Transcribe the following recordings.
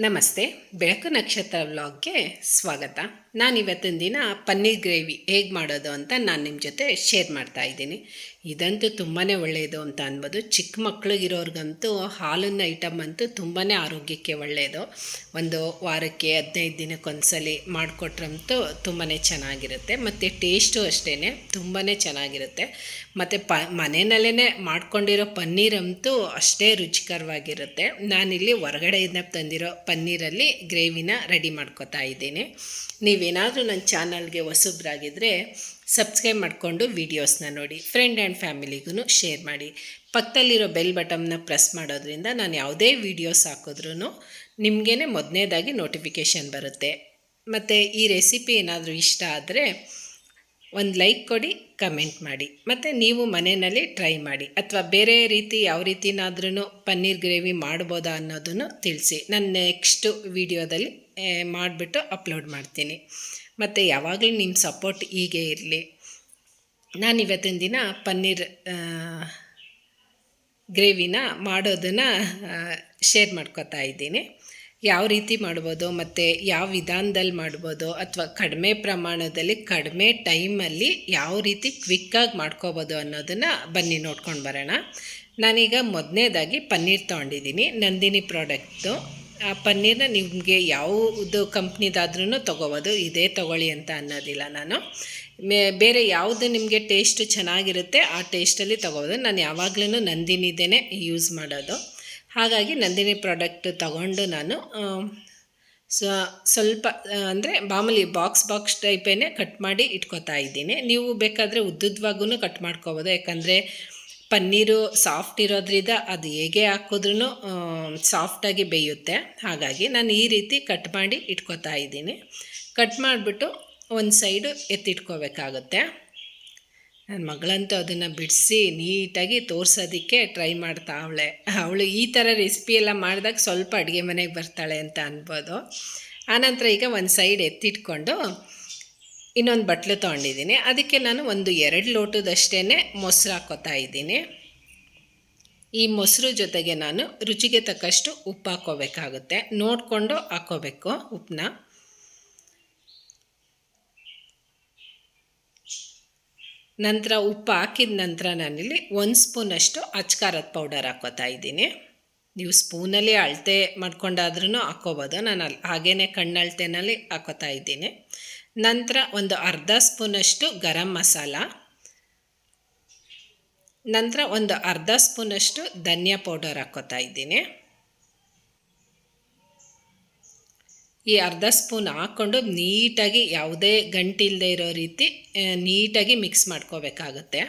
ನಮಸ್ತೆ, ಬೆಳಕು ನಕ್ಷತ್ರ ವ್ಲಾಗ್ಗೆ ಸ್ವಾಗತ. ನಾನು ಇವತ್ತಿನ ದಿನ ಪನ್ನೀರ್ ಗ್ರೇವಿ ಹೇಗೆ ಮಾಡೋದು ಅಂತ ನಾನು ನಿಮ್ಮ ಜೊತೆ ಶೇರ್ ಮಾಡ್ತಾ ಇದ್ದೀನಿ. ಇದಂತೂ ತುಂಬಾ ಒಳ್ಳೆಯದು ಅಂತ ಅನ್ಬೋದು. ಚಿಕ್ಕ ಮಕ್ಳಿಗಿರೋರ್ಗಂತೂ ಹಾಲಿನ ಐಟಮ್ ಅಂತೂ ತುಂಬಾ ಆರೋಗ್ಯಕ್ಕೆ ಒಳ್ಳೆಯದು. ಒಂದು ವಾರಕ್ಕೆ ಹದಿನೈದು ದಿನಕ್ಕೊಂದ್ಸಲಿ ಮಾಡಿಕೊಟ್ರಂತೂ ತುಂಬಾ ಚೆನ್ನಾಗಿರುತ್ತೆ. ಮತ್ತು ಟೇಸ್ಟು ಅಷ್ಟೇ ತುಂಬಾ ಚೆನ್ನಾಗಿರುತ್ತೆ. ಮತ್ತು ಪ ಮನೆಯಲ್ಲೇ ಮಾಡ್ಕೊಂಡಿರೋ ಪನ್ನೀರಂತೂ ಅಷ್ಟೇ ರುಚಿಕರವಾಗಿರುತ್ತೆ. ನಾನಿಲ್ಲಿ ಹೊರಗಡೆಯಿಂದ ತಂದಿರೋ ಪನ್ನೀರಲ್ಲಿ ಗ್ರೇವಿನ ರೆಡಿ ಮಾಡ್ಕೋತಾ ಇದ್ದೀನಿ. ನೀವೇನಾದರೂ ನನ್ನ ಚಾನಲ್ಗೆ ಹೊಸಬ್ರಾಗಿದ್ದರೆ ಸಬ್ಸ್ಕ್ರೈಬ್ ಮಾಡಿಕೊಂಡು ವೀಡಿಯೋಸ್ನ ನೋಡಿ ಫ್ರೆಂಡ್ ಆ್ಯಂಡ್ ಫ್ಯಾಮಿಲಿಗೂ ಶೇರ್ ಮಾಡಿ. ಪಕ್ಕದಲ್ಲಿರೋ ಬೆಲ್ ಬಟನ್ನ ಪ್ರೆಸ್ ಮಾಡೋದ್ರಿಂದ ನಾನು ಯಾವುದೇ ವೀಡಿಯೋಸ್ ಹಾಕಿದ್ರೂ ನಿಮಗೇ ಮೊದಲನೇದಾಗಿ ನೋಟಿಫಿಕೇಷನ್ ಬರುತ್ತೆ. ಮತ್ತು ಈ ರೆಸಿಪಿ ಏನಾದರೂ ಇಷ್ಟ ಆದರೆ ಒಂದು ಲೈಕ್ ಕೊಡಿ ಕಮೆಂಟ್ ಮಾಡಿ. ಮತ್ತು ನೀವು ಮನೆಯಲ್ಲಿ ಟ್ರೈ ಮಾಡಿ. ಅಥವಾ ಬೇರೆ ರೀತಿ ಯಾವ ರೀತಿನಾದ್ರೂ ಪನ್ನೀರ್ ಗ್ರೇವಿ ಮಾಡ್ಬೋದಾ ಅನ್ನೋದನ್ನು ತಿಳಿಸಿ. ನಾನು ನೆಕ್ಸ್ಟು ವೀಡಿಯೋದಲ್ಲಿ ಮಾಡಿಬಿಟ್ಟು ಅಪ್ಲೋಡ್ ಮಾಡ್ತೀನಿ. ಮತ್ತು ಯಾವಾಗಲೂ ನಿಮ್ಮ ಸಪೋರ್ಟ್ ಹೀಗೆ ಇರಲಿ. ನಾನು ಇವತ್ತಿನ ದಿನ ಪನ್ನೀರ್ ಗ್ರೇವಿನ ಮಾಡೋದನ್ನು ಶೇರ್ ಮಾಡ್ಕೋತಾ ಇದ್ದೀನಿ. ಯಾವ ರೀತಿ ಮಾಡ್ಬೋದು ಮತ್ತು ಯಾವ ವಿಧಾನದಲ್ಲಿ ಮಾಡ್ಬೋದು ಅಥವಾ ಕಡಿಮೆ ಪ್ರಮಾಣದಲ್ಲಿ ಕಡಿಮೆ ಟೈಮಲ್ಲಿ ಯಾವ ರೀತಿ ಕ್ವಿಕ್ಕಾಗಿ ಮಾಡ್ಕೋಬೋದು ಅನ್ನೋದನ್ನು ಬನ್ನಿ ನೋಡ್ಕೊಂಡು ಬರೋಣ. ನಾನೀಗ ಮೊದಲನೇದಾಗಿ ಪನ್ನೀರ್ ತೊಗೊಂಡಿದ್ದೀನಿ. ನಂದಿನಿ ಪ್ರಾಡಕ್ಟು ಆ ಪನ್ನೀರನ್ನ ನಿಮಗೆ ಯಾವುದು ಕಂಪ್ನಿದಾದ್ರೂ ತೊಗೋಬೋದು. ಇದೇ ತೊಗೊಳ್ಳಿ ಅಂತ ಅನ್ನೋದಿಲ್ಲ ನಾನು. ಮೇ, ಬೇರೆ ಯಾವುದು ನಿಮಗೆ ಟೇಸ್ಟ್ ಚೆನ್ನಾಗಿರುತ್ತೆ, ಆ ಟೇಸ್ಟಲ್ಲಿ ತೊಗೋಬೋದು. ನಾನು ಯಾವಾಗಲೂ ನಂದಿನಿದೇನೆ ಯೂಸ್ ಮಾಡೋದು. ಹಾಗಾಗಿ ನಂದಿನಿ ಪ್ರಾಡಕ್ಟ್ ತಗೊಂಡು ನಾನು ಸ್ವಲ್ಪ, ಅಂದರೆ ಮಾಮೂಲಿ ಬಾಕ್ಸ್ ಬಾಕ್ಸ್ ಟೈಪೇ ಕಟ್ ಮಾಡಿ ಇಟ್ಕೋತಾ ಇದ್ದೀನಿ. ನೀವು ಬೇಕಾದರೆ ಉದ್ದುದ್ವಾಗೂ ಕಟ್ ಮಾಡ್ಕೋಬೋದು. ಯಾಕಂದರೆ ಪನ್ನೀರು ಸಾಫ್ಟ್ ಇರೋದ್ರಿಂದ ಅದು ಹೇಗೆ ಹಾಕಿದ್ರೂ ಸಾಫ್ಟಾಗಿ ಬೇಯುತ್ತೆ. ಹಾಗಾಗಿ ನಾನು ಈ ರೀತಿ ಕಟ್ ಮಾಡಿ ಇಟ್ಕೋತಾ ಇದ್ದೀನಿ. ಕಟ್ ಮಾಡಿಬಿಟ್ಟು ಒಂದು ಸೈಡು ಎತ್ತಿಟ್ಕೋಬೇಕಾಗುತ್ತೆ. ನನ್ನ ಮಗಳಂತೂ ಅದನ್ನು ಬಿಡಿಸಿ ನೀಟಾಗಿ ತೋರಿಸೋದಕ್ಕೆ ಟ್ರೈ ಮಾಡ್ತಾ ಅವಳೆ. ಅವಳು ಈ ಥರ ರೆಸಿಪಿ ಎಲ್ಲ ಮಾಡಿದಾಗ ಸ್ವಲ್ಪ ಅಡುಗೆ ಮನೆಗೆ ಬರ್ತಾಳೆ ಅಂತ ಅನ್ಬೋದು. ಆನಂತರ ಈಗ ಒಂದು ಸೈಡ್ ಎತ್ತಿಟ್ಕೊಂಡು ಇನ್ನೊಂದು ಬಟ್ಲು ತೊಗೊಂಡಿದ್ದೀನಿ. ಅದಕ್ಕೆ ನಾನು ಒಂದು ಎರಡು ಲೋಟದಷ್ಟೇ ಮೊಸರು ಹಾಕೋತಾ ಇದ್ದೀನಿ. ಈ ಮೊಸರು ಜೊತೆಗೆ ನಾನು ರುಚಿಗೆ ತಕ್ಕಷ್ಟು ಉಪ್ಪು ಹಾಕೋಬೇಕಾಗುತ್ತೆ. ನೋಡಿಕೊಂಡು ಹಾಕೋಬೇಕು ಉಪ್ಪನ್ನ. ನಂತರ ಉಪ್ಪು ಹಾಕಿದ ನಂತರ ನಾನಿಲ್ಲಿ ಒಂದು ಸ್ಪೂನಷ್ಟು ಅಚ್ಕಾರದ ಪೌಡರ್ ಹಾಕೋತಾ ಇದ್ದೀನಿ. ನೀವು ಸ್ಪೂನಲ್ಲಿ ಅಳತೆ ಮಾಡ್ಕೊಂಡಾದ್ರೂ ಹಾಕೋಬೋದು ನಾನು ಅಲ್ಲಿ ಹಾಗೇ ಕಣ್ಣಳತೆನಲ್ಲಿ ಹಾಕೋತಾ ಇದ್ದೀನಿ. ನಂತರ ಒಂದು ಅರ್ಧ ಸ್ಪೂನಷ್ಟು ಗರಂ ಮಸಾಲ. ನಂತರ ಒಂದು ಅರ್ಧ ಸ್ಪೂನಷ್ಟು ಧನಿಯಾ ಪೌಡರ್ ಹಾಕೋತಾ ಇದ್ದೀನಿ. ಈ ಅರ್ಧ ಸ್ಪೂನ್ ಹಾಕ್ಕೊಂಡು ನೀಟಾಗಿ ಯಾವುದೇ ಗಂಟಿಲ್ಲದೆ ಇರೋ ರೀತಿ ನೀಟಾಗಿ ಮಿಕ್ಸ್ ಮಾಡ್ಕೋಬೇಕಾಗುತ್ತೆ.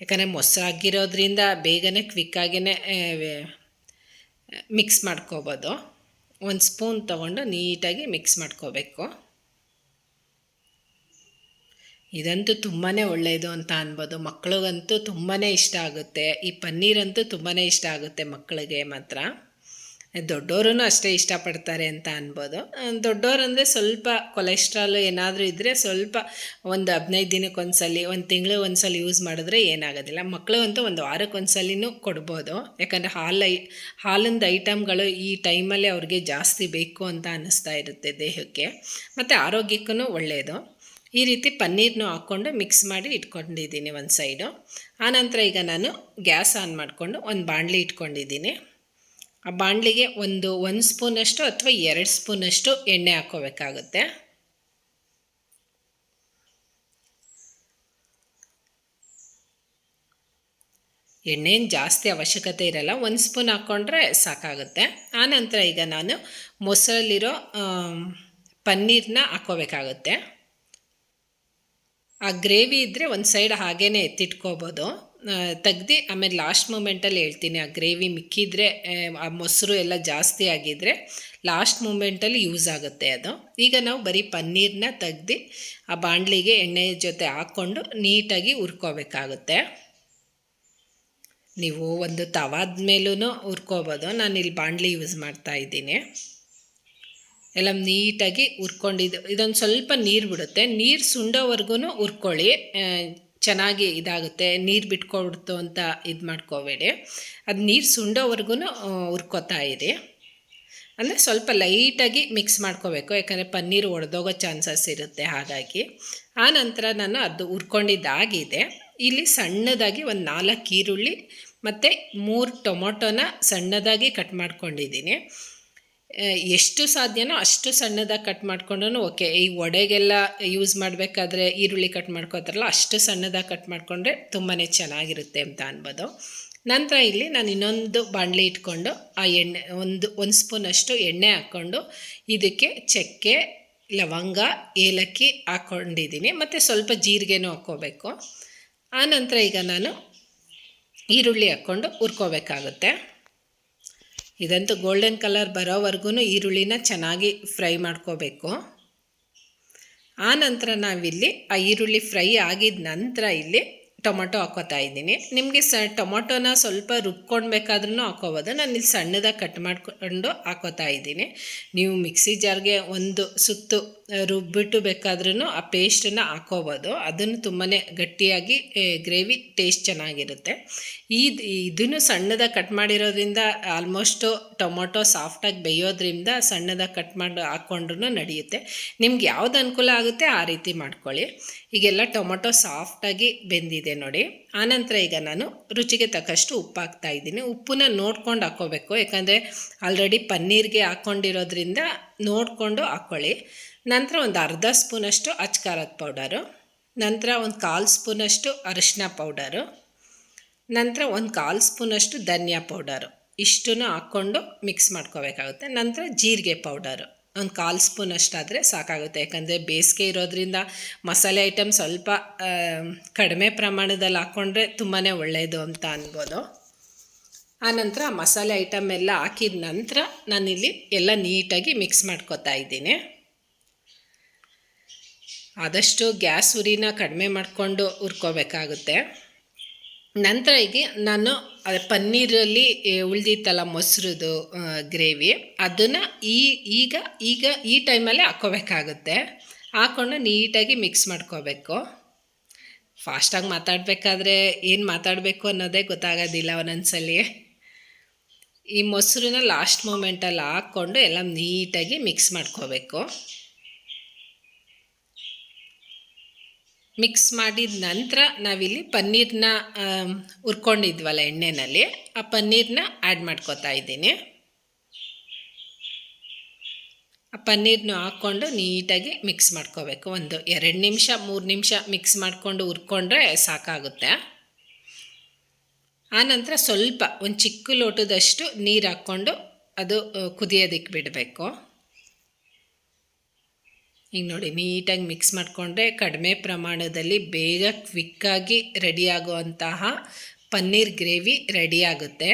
ಯಾಕಂದರೆ ಮೊಸರಾಗಿರೋದ್ರಿಂದ ಬೇಗನೆ ಕ್ವಿಕ್ಕಾಗಿಯೇ ಮಿಕ್ಸ್ ಮಾಡ್ಕೋಬೋದು. ಒಂದು ಸ್ಪೂನ್ ತಗೊಂಡು ನೀಟಾಗಿ ಮಿಕ್ಸ್ ಮಾಡ್ಕೋಬೇಕು. ಇದಂತೂ ತುಂಬಾ ಒಳ್ಳೆಯದು ಅಂತ ಅನ್ಬೋದು. ಮಕ್ಕಳಿಗಂತೂ ತುಂಬಾ ಇಷ್ಟ ಆಗುತ್ತೆ. ಈ ಪನ್ನೀರಂತೂ ತುಂಬಾ ಇಷ್ಟ ಆಗುತ್ತೆ ಮಕ್ಕಳಿಗೆ ಮಾತ್ರ. ದೊಡ್ಡವರು ಅಷ್ಟೇ ಇಷ್ಟಪಡ್ತಾರೆ ಅಂತ ಅನ್ಬೋದು. ದೊಡ್ಡವರು ಅಂದರೆ ಸ್ವಲ್ಪ ಕೊಲೆಸ್ಟ್ರಾಲ್ ಏನಾದರೂ ಇದ್ದರೆ ಸ್ವಲ್ಪ ಒಂದು ಹದಿನೈದು ದಿನಕ್ಕೆ ಒಂದ್ಸಲಿ ಒಂದು ತಿಂಗಳು ಒಂದ್ಸಲ ಯೂಸ್ ಮಾಡಿದ್ರೆ ಏನಾಗೋದಿಲ್ಲ. ಮಕ್ಕಳು ಅಂತೂ ಒಂದು ವಾರಕ್ಕೆ ಒಂದ್ಸಲಿನೂ ಕೊಡ್ಬೋದು. ಯಾಕಂದರೆ ಹಾಲು ಹಾಲಿಂದ ಐಟಮ್ಗಳು ಈ ಟೈಮಲ್ಲಿ ಅವ್ರಿಗೆ ಜಾಸ್ತಿ ಬೇಕು ಅಂತ ಅನ್ನಿಸ್ತಾ ಇರುತ್ತೆ ದೇಹಕ್ಕೆ. ಮತ್ತು ಆರೋಗ್ಯಕ್ಕೂ ಒಳ್ಳೆಯದು ಈ ರೀತಿ ಪನ್ನೀರ್ನು ಹಾಕ್ಕೊಂಡು ಮಿಕ್ಸ್ ಮಾಡಿ ಇಟ್ಕೊಂಡಿದ್ದೀನಿ ಒಂದು ಸೈಡು ಆನಂತರ ಈಗ ನಾನು ಗ್ಯಾಸ್ ಆನ್ ಮಾಡಿಕೊಂಡು ಒಂದು ಬಾಣಲಿ ಇಟ್ಕೊಂಡಿದ್ದೀನಿ. ಆ ಬಾಣಲಿಗೆ ಒಂದು ಒಂದು ಸ್ಪೂನಷ್ಟು ಅಥವಾ ಎರಡು ಸ್ಪೂನಷ್ಟು ಎಣ್ಣೆ ಹಾಕೋಬೇಕಾಗುತ್ತೆ. ಎಣ್ಣೆನ ಜಾಸ್ತಿ ಅವಶ್ಯಕತೆ ಇರಲ್ಲ, ಒಂದು ಸ್ಪೂನ್ ಹಾಕ್ಕೊಂಡ್ರೆ ಸಾಕಾಗುತ್ತೆ. ಆನಂತರ ಈಗ ನಾನು ಮೊಸರಲ್ಲಿರೋ ಪನ್ನೀರನ್ನ ಹಾಕ್ಕೋಬೇಕಾಗುತ್ತೆ ಆ ಗ್ರೇವಿ ಇದ್ದರೆ ಒಂದು ಸೈಡ್ ಹಾಗೇ ಎತ್ತಿಟ್ಕೋಬೋದು. ತೆಗ್ದು, ಆಮೇಲೆ ಲಾಸ್ಟ್ ಮೂಮೆಂಟಲ್ಲಿ ಹೇಳ್ತೀನಿ, ಆ ಗ್ರೇವಿ ಮಿಕ್ಕಿದ್ರೆ, ಆ ಮೊಸರು ಎಲ್ಲ ಜಾಸ್ತಿ ಆಗಿದ್ದರೆ ಲಾಸ್ಟ್ ಮೂಮೆಂಟಲ್ಲಿ ಯೂಸ್ ಆಗುತ್ತೆ ಅದು. ಈಗ ನಾವು ಬರೀ ಪನ್ನೀರನ್ನ ತೆಗ್ದು, ಆ ಬಾಣಲಿಗೆ ಎಣ್ಣೆ ಜೊತೆ ಹಾಕ್ಕೊಂಡು ನೀಟಾಗಿ ಹುರ್ಕೋಬೇಕಾಗುತ್ತೆ. ನೀವು ಒಂದು ತವಾದ ಮೇಲೂ ಹುರ್ಕೋಬೋದು. ಇಲ್ಲಿ ಬಾಣಲಿ ಯೂಸ್ ಮಾಡ್ತಾ ಇದ್ದೀನಿ. ಎಲ್ಲ ನೀಟಾಗಿ ಹುರ್ಕೊಂಡಿದ್ದು, ಇದೊಂದು ಸ್ವಲ್ಪ ನೀರು ಬಿಡುತ್ತೆ. ನೀರು ಸುಂಡೋವರೆಗೂ ಹುರ್ಕೊಳ್ಳಿ. ಚೆನ್ನಾಗಿ ಇದಾಗುತ್ತೆ, ನೀರು ಬಿಟ್ಕೊಡ್ತು ಅಂತ ಇದು ಮಾಡ್ಕೋಬೇಡಿ. ಅದು ನೀರು ಸುಂಡೋವರೆಗೂ ಹುರ್ಕೋತಾ ಇರಿ. ಅಂದರೆ ಸ್ವಲ್ಪ ಲೈಟಾಗಿ ಮಿಕ್ಸ್ ಮಾಡ್ಕೋಬೇಕು, ಯಾಕಂದರೆ ಪನ್ನೀರ್ ಒಡೆದೋಗೋ ಚಾನ್ಸಸ್ ಇರುತ್ತೆ ಹಾಗಾಗಿ. ಆ ನಂತರ ನಾನು ಅದು ಹುರ್ಕೊಂಡಿದ್ದಾಗಿದೆ. ಇಲ್ಲಿ ಸಣ್ಣದಾಗಿ ಒಂದು ನಾಲ್ಕು ಈರುಳ್ಳಿ ಮತ್ತು ಮೂರು ಟೊಮೊಟೊನ ಸಣ್ಣದಾಗಿ ಕಟ್ ಮಾಡ್ಕೊಂಡಿದ್ದೀನಿ. ಎಷ್ಟು ಸಾಧ್ಯನೋ ಅಷ್ಟು ಸಣ್ಣದಾಗಿ ಕಟ್ ಮಾಡ್ಕೊಂಡ್ರೂ ಓಕೆ ಈ ಒಡೆಗೆಲ್ಲ ಯೂಸ್ ಮಾಡಬೇಕಾದ್ರೆ ಈರುಳ್ಳಿ ಕಟ್ ಮಾಡ್ಕೋತಾರಲ್ಲ, ಅಷ್ಟು ಸಣ್ಣದಾಗಿ ಕಟ್ ಮಾಡಿಕೊಂಡ್ರೆ ತುಂಬಾ ಚೆನ್ನಾಗಿರುತ್ತೆ ಅಂತ ಅನ್ಬೋದು. ನಂತರ ಇಲ್ಲಿ ನಾನು ಇನ್ನೊಂದು ಬಾಣಲೆ ಇಟ್ಕೊಂಡು ಆ ಎಣ್ಣೆ, ಒಂದು ಒಂದು ಸ್ಪೂನಷ್ಟು ಎಣ್ಣೆ ಹಾಕ್ಕೊಂಡು ಇದಕ್ಕೆ ಚಕ್ಕೆ, ಲವಂಗ, ಏಲಕ್ಕಿ ಹಾಕ್ಕೊಂಡಿದ್ದೀನಿ ಮತ್ತು ಸ್ವಲ್ಪ ಜೀರಿಗೆನೂ ಹಾಕ್ಕೋಬೇಕು. ಆನಂತರ ಈಗ ನಾನು ಈರುಳ್ಳಿ ಹಾಕ್ಕೊಂಡು ಹುರ್ಕೋಬೇಕಾಗುತ್ತೆ. ಇದಂತೂ ಗೋಲ್ಡನ್ ಕಲರ್ ಬರೋವರೆಗೂ ಈರುಳ್ಳಿನ ಚೆನ್ನಾಗಿ ಫ್ರೈ ಮಾಡ್ಕೋಬೇಕು. ಆ ನಂತರ ನಾವಿಲ್ಲಿ ಆ ಈರುಳ್ಳಿ ಫ್ರೈ ಆಗಿದ ನಂತರ ಇಲ್ಲಿ ಟೊಮೊಟೊ ಹಾಕೋತಾ ಇದ್ದೀನಿ. ನಿಮಗೆ ಸ ಟೊಮೊಟೊನ ಸ್ವಲ್ಪ ರುಬ್ಕೊಳ್ಬೇಕಾದ್ರೂ ಹಾಕೋಬೋದು. ನಾನು ಇಲ್ಲಿ ಸಣ್ಣದಾಗಿ ಕಟ್ ಮಾಡಿಕೊಂಡು ಹಾಕೋತಾ ಇದ್ದೀನಿ. ನೀವು ಮಿಕ್ಸಿ ಜಾರ್ಗೆ ಒಂದು ಸುತ್ತು ರುಬ್ಬಿಟ್ಟು ಬೇಕಾದ್ರೂ ಆ ಪೇಸ್ಟನ್ನು ಹಾಕೋಬೋದು. ಅದನ್ನು ತುಂಬಾ ಗಟ್ಟಿಯಾಗಿ ಗ್ರೇವಿ ಟೇಸ್ಟ್ ಚೆನ್ನಾಗಿರುತ್ತೆ. ಈ ಇದನ್ನು ಸಣ್ಣದಾಗಿ ಕಟ್ ಮಾಡಿರೋದ್ರಿಂದ ಆಲ್ಮೋಸ್ಟು ಟೊಮೊಟೊ ಸಾಫ್ಟಾಗಿ ಬೇಯೋದ್ರಿಂದ ಸಣ್ಣದಾಗಿ ಕಟ್ ಮಾಡಿ ಹಾಕ್ಕೊಂಡ್ರೂ ನಡೆಯುತ್ತೆ. ನಿಮ್ಗೆ ಯಾವ್ದು ಅನುಕೂಲ ಆಗುತ್ತೆ ಆ ರೀತಿ ಮಾಡ್ಕೊಳ್ಳಿ. ಈಗೆಲ್ಲ ಟೊಮೊಟೊ ಸಾಫ್ಟಾಗಿ ಬೆಂದಿದೆ. ನೋಡಿ. ಆನಂತರ ಈಗ ನಾನು ರುಚಿಗೆ ತಕ್ಕಷ್ಟು ಉಪ್ಪು ಹಾಕ್ತಾ ಇದ್ದೀನಿ. ಉಪ್ಪನ್ನ ನೋಡ್ಕೊಂಡು ಹಾಕ್ಕೋಬೇಕು. ಯಾಕಂದರೆ ಆಲ್ರೆಡಿ ಪನ್ನೀರ್ಗೆ ಹಾಕ್ಕೊಂಡಿರೋದ್ರಿಂದ ನೋಡಿಕೊಂಡು ಹಾಕ್ಕೊಳ್ಳಿ. ನಂತರ ಒಂದು ಅರ್ಧ ಸ್ಪೂನಷ್ಟು ಅಚ್ಕಾರದ ಪೌಡರು. ನಂತರ ಒಂದು ಕಾಲು ಸ್ಪೂನಷ್ಟು ಅರಿಶಿನ ಪೌಡರು. ನಂತರ ಒಂದು ಕಾಲು ಸ್ಪೂನಷ್ಟು ಧನಿಯಾ ಪೌಡರು. ಇಷ್ಟನ್ನು ಹಾಕ್ಕೊಂಡು ಮಿಕ್ಸ್ ಮಾಡ್ಕೋಬೇಕಾಗುತ್ತೆ. ನಂತರ ಜೀರಿಗೆ ಪೌಡರು. ಒಂದು ಕಾಲು ಸ್ಪೂನ್ ಅಷ್ಟಾದರೆ ಸಾಕಾಗುತ್ತೆ. ಯಾಕಂದರೆ ಬೇಸಿಗೆ ಇರೋದ್ರಿಂದ ಮಸಾಲೆ ಐಟಮ್ ಸ್ವಲ್ಪ ಕಡಿಮೆ ಪ್ರಮಾಣದಲ್ಲಿ ಹಾಕ್ಕೊಂಡ್ರೆ ತುಂಬಾ ಒಳ್ಳೆಯದು ಅಂತ ಅನ್ಬೋದು. ಆನಂತರ ಮಸಾಲೆ ಐಟಮ್ ಎಲ್ಲ ಹಾಕಿದ ನಂತರ ನಾನಿಲ್ಲಿ ಎಲ್ಲ ನೀಟಾಗಿ ಮಿಕ್ಸ್ ಮಾಡ್ಕೋತಾ ಇದ್ದೀನಿ. ಆದಷ್ಟು ಗ್ಯಾಸ್ ಉರಿನ ಕಡಿಮೆ ಮಾಡಿಕೊಂಡು ಹುರ್ಕೋಬೇಕಾಗುತ್ತೆ. ನಂತರ ಈಗ ನಾನು ಪನ್ನೀರಲ್ಲಿ ಉಳಿದಿತ್ತಲ್ಲ ಮೊಸರುದು ಗ್ರೇವಿ. ಅದನ್ನು ಈ, ಈಗ ಈಗ ಈ ಟೈಮಲ್ಲಿ ಹಾಕ್ಕೋಬೇಕಾಗುತ್ತೆ. ಹಾಕ್ಕೊಂಡು ನೀಟಾಗಿ ಮಿಕ್ಸ್ ಮಾಡ್ಕೋಬೇಕು. ಫಾಸ್ಟಾಗಿ ಮಾತಾಡಬೇಕಾದ್ರೆ ಏನು ಮಾತಾಡಬೇಕು ಅನ್ನೋದೇ ಗೊತ್ತಾಗೋದಿಲ್ಲ ಒಂದೊಂದ್ಸಲಿ. ಈ ಮೊಸರನ್ನ ಲಾಸ್ಟ್ ಮೂಮೆಂಟಲ್ಲಿ ಹಾಕ್ಕೊಂಡು ಎಲ್ಲ ನೀಟಾಗಿ ಮಿಕ್ಸ್ ಮಾಡ್ಕೋಬೇಕು. ಮಿಕ್ಸ್ ಮಾಡಿದ ನಂತರ ನಾವಿಲ್ಲಿ ಪನ್ನೀರನ್ನ ಹುರ್ಕೊಂಡಿದ್ವಲ್ಲ ಎಣ್ಣೆನಲ್ಲಿ, ಆ ಪನ್ನೀರನ್ನ ಆ್ಯಡ್ ಮಾಡ್ಕೋತಾ ಇದ್ದೀನಿ. ಆ ಪನ್ನೀರ್ನ ಹಾಕ್ಕೊಂಡು ನೀಟಾಗಿ ಮಿಕ್ಸ್ ಮಾಡ್ಕೋಬೇಕು. ಒಂದು ಎರಡು ನಿಮಿಷ, ಮೂರು ನಿಮಿಷ ಮಿಕ್ಸ್ ಮಾಡಿಕೊಂಡು ಹುರ್ಕೊಂಡ್ರೆ ಸಾಕಾಗುತ್ತೆ. ಆನಂತರ ಸ್ವಲ್ಪ, ಒಂದು ಚಿಕ್ಕ ಲೋಟದಷ್ಟು ನೀರು ಹಾಕ್ಕೊಂಡು ಅದು ಕುದಿಯೋದಕ್ಕೆ ಬಿಡಬೇಕು. ಈಗ ನೋಡಿ, ನೀಟಾಗಿ ಮಿಕ್ಸ್ ಮಾಡಿಕೊಂಡ್ರೆ ಕಡಿಮೆ ಪ್ರಮಾಣದಲ್ಲಿ ಬೇಗ ಕ್ವಿಕ್ಕಾಗಿ ರೆಡಿಯಾಗುವಂತಹ ಪನ್ನೀರ್ ಗ್ರೇವಿ ರೆಡಿ ಆಗುತ್ತೆ.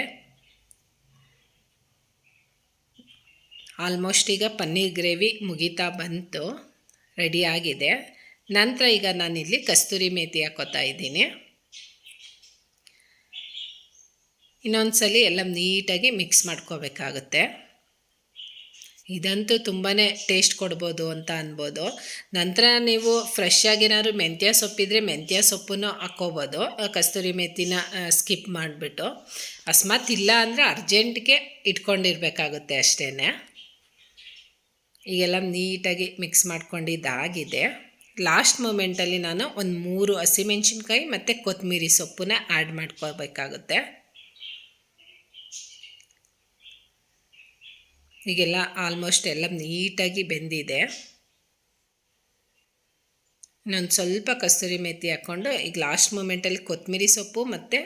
ಆಲ್ಮೋಸ್ಟ್ ಈಗ ಪನ್ನೀರ್ ಗ್ರೇವಿ ಮುಗಿತಾ ಬಂತು ರೆಡಿಯಾಗಿದೆ ನಂತರ ಈಗ ನಾನಿಲ್ಲಿ ಕಸ್ತೂರಿ ಮೇಥಿ ಹಾಕೋತಾ ಇದ್ದೀನಿ. ಇನ್ನೊಂದು ಸಲ ಎಲ್ಲ ನೀಟಾಗಿ ಮಿಕ್ಸ್ ಮಾಡ್ಕೋಬೇಕಾಗುತ್ತೆ. ಇದಂತೂ ತುಂಬಾ ಟೇಸ್ಟ್ ಕೊಡ್ಬೋದು ಅಂತ ಅನ್ಬೋದು. ನಂತರ ನೀವು ಫ್ರೆಶ್ ಆಗೇನಾದ್ರು ಮೆಂತ್ಯ ಸೊಪ್ಪಿದ್ರೆ ಮೆಂತ್ಯ ಸೊಪ್ಪನ್ನು ಹಾಕ್ಕೋಬೋದು. ಕಸ್ತೂರಿ ಮೆತ್ತಿನ ಸ್ಕಿಪ್ ಮಾಡಿಬಿಟ್ಟು. ಅಕಸ್ಮಾತ್ ಇಲ್ಲ ಅಂದರೆ ಅರ್ಜೆಂಟ್ಗೆ ಇಟ್ಕೊಂಡಿರ್ಬೇಕಾಗುತ್ತೆ ಅಷ್ಟೇ ಈಗೆಲ್ಲ ನೀಟಾಗಿ ಮಿಕ್ಸ್ ಮಾಡ್ಕೊಂಡಿದ್ದಾಗಿದೆ. ಲಾಸ್ಟ್ ಮೂಮೆಂಟಲ್ಲಿ ನಾನು ಒಂದು ಮೂರು ಹಸಿಮೆಣ್ಸಿನ್ಕಾಯಿ ಮತ್ತು ಕೊತ್ತಂಬರಿ ಸೊಪ್ಪನ್ನ ಆ್ಯಡ್ ಮಾಡ್ಕೋಬೇಕಾಗುತ್ತೆ ಈಗೆಲ್ಲ ಆಲ್ಮೋಸ್ಟ್ ಎಲ್ಲ ನೀಟಾಗಿ ಬೆಂದಿದೆ. ಇನ್ನೊಂದು ಸ್ವಲ್ಪ ಕಸ್ತೂರಿ ಮೆಥಿ ಹಾಕ್ಕೊಂಡು ಈಗ ಲಾಸ್ಟ್ ಮೂಮೆಂಟಲ್ಲಿ ಕೊತ್ತಂಬರಿ ಸೊಪ್ಪು ಮತ್ತು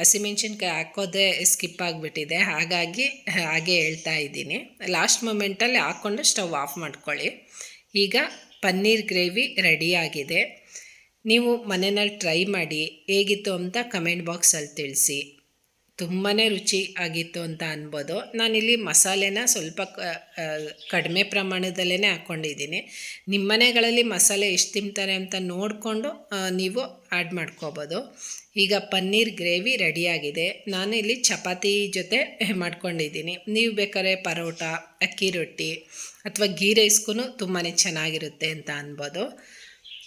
ಹಸಿಮೆಣ್ಸಿನ್ಕಾಯಿ ಹಾಕೋದೇ ಸ್ಕಿಪ್ ಆಗಿಬಿಟ್ಟಿದೆ. ಹಾಗಾಗಿ ಹಾಗೆ ಹೇಳ್ತಾ ಇದ್ದೀನಿ. ಲಾಸ್ಟ್ ಮೂಮೆಂಟಲ್ಲಿ ಹಾಕ್ಕೊಂಡು ಸ್ಟವ್ ಆಫ್ ಮಾಡ್ಕೊಳ್ಳಿ. ಈಗ ಪನ್ನೀರ್ ಗ್ರೇವಿ ರೆಡಿಯಾಗಿದೆ ನೀವು ಮನೆಯಲ್ಲಿ ಟ್ರೈ ಮಾಡಿ ಹೇಗಿತ್ತು ಅಂತ ಕಮೆಂಟ್ ಬಾಕ್ಸಲ್ಲಿ ತಿಳಿಸಿ. ತುಂಬಾ ರುಚಿ ಆಗಿತ್ತು ಅಂತ ಅನ್ಬೋದು. ನಾನಿಲ್ಲಿ ಮಸಾಲೆನ ಸ್ವಲ್ಪ ಕಡಿಮೆ ಪ್ರಮಾಣದಲ್ಲೇ ಹಾಕ್ಕೊಂಡಿದ್ದೀನಿ ನಿಮ್ಮ ಮನೆಗಳಲ್ಲಿ ಮಸಾಲೆ ಎಷ್ಟು ತಿಂತಾರೆ ಅಂತ ನೋಡಿಕೊಂಡು ನೀವು ಆ್ಯಡ್ ಮಾಡ್ಕೋಬೋದು. ಈಗ ಪನ್ನೀರ್ ಗ್ರೇವಿ ರೆಡಿಯಾಗಿದೆ. ನಾನು ಇಲ್ಲಿ ಚಪಾತಿ ಜೊತೆ ಮಾಡ್ಕೊಂಡಿದ್ದೀನಿ. ನೀವು ಬೇಕಾದ್ರೆ ಪರೋಟ, ಅಕ್ಕಿ ರೊಟ್ಟಿ ಅಥವಾ ಗೀ ರೈಸ್ಗೂ ತುಂಬಾ ಚೆನ್ನಾಗಿರುತ್ತೆ ಅಂತ ಅನ್ಬೋದು.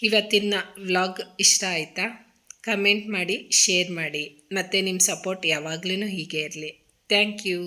ಇವತ್ತಿನ ವ್ಲಾಗ್ ಇಷ್ಟ ಆಯಿತಾ? ಕಮೆಂಟ್ ಮಾಡಿ, ಶೇರ್ ಮಾಡಿ. ಮತ್ತು ನಿಮ್ಮ ಸಪೋರ್ಟ್ ಯಾವಾಗಲೂ ಹೀಗೆ ಇರಲಿ. Thank you